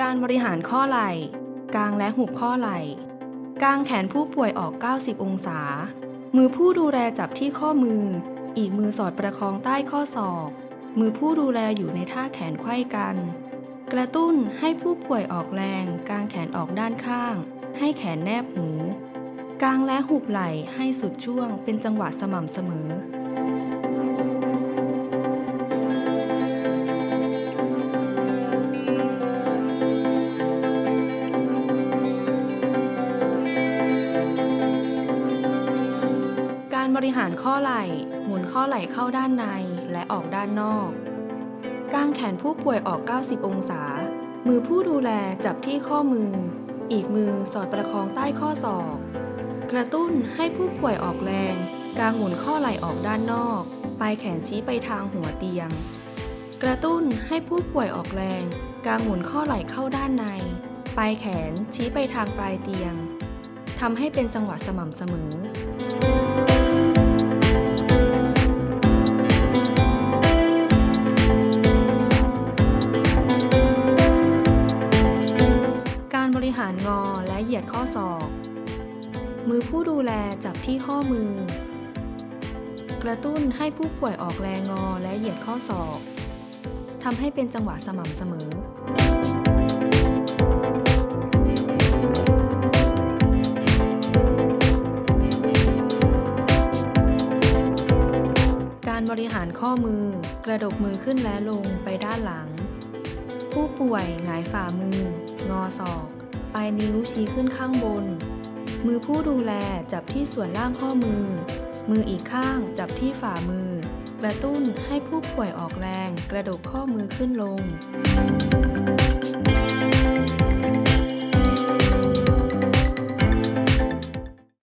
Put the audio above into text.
การบริหารข้อไหล่กางและหุบข้อไหล่กางแขนผู้ป่วยออก 90 องศา มือผู้ดูแลจับที่ข้อมือ อีกมือสอดประคองใต้ข้อศอก มือผู้ดูแลอยู่ในท่าแขนไขว้กัน กระตุ้นให้ผู้ป่วยออกแรงกางแขนออกด้านข้าง ให้แขนแนบหู กางและหุบไหล่ให้สุดช่วงเป็นจังหวะสม่ำเสมอ การบริหารข้อไหล่ หมุนข้อไหล่เข้าด้านในและออกด้านนอกกางแขนผู้ป่วยออก 90 องศา มือผู้ดูแลจับที่ข้อมือ อีกมือสอดประคองใต้ข้อศอก กระตุ้นให้ผู้ป่วยออกแรง กางหมุนข้อไหล่ออกด้านนอก ปลายแขนชี้ไปทางหัวเตียง กระตุ้นให้ผู้ป่วยออกแรง กางหมุนข้อไหล่เข้าด้านใน ปลายแขนชี้ไปทางปลายเตียงทำให้เป็นจังหวะสม่ำเสมอ งอและเหยียดข้อศอก มือผู้ดูแลจับที่ข้อมือ กระตุ้นให้ผู้ป่วยออกแรงงอและเหยียดข้อศอกทำให้เป็นจังหวะสม่ำเสมอการบริหารข้อมือกระดกมือขึ้นและลงไปด้านหลัง ผู้ป่วยหงายฝ่ามือ งอศอก ปลายนิ้วชี้ขึ้นข้างบน มือผู้ดูแลจับที่ส่วนล่างข้อมือ มืออีกข้างจับที่ฝ่ามือ กระตุ้นให้ผู้ป่วยออกแรงกระดกข้อมือขึ้นลง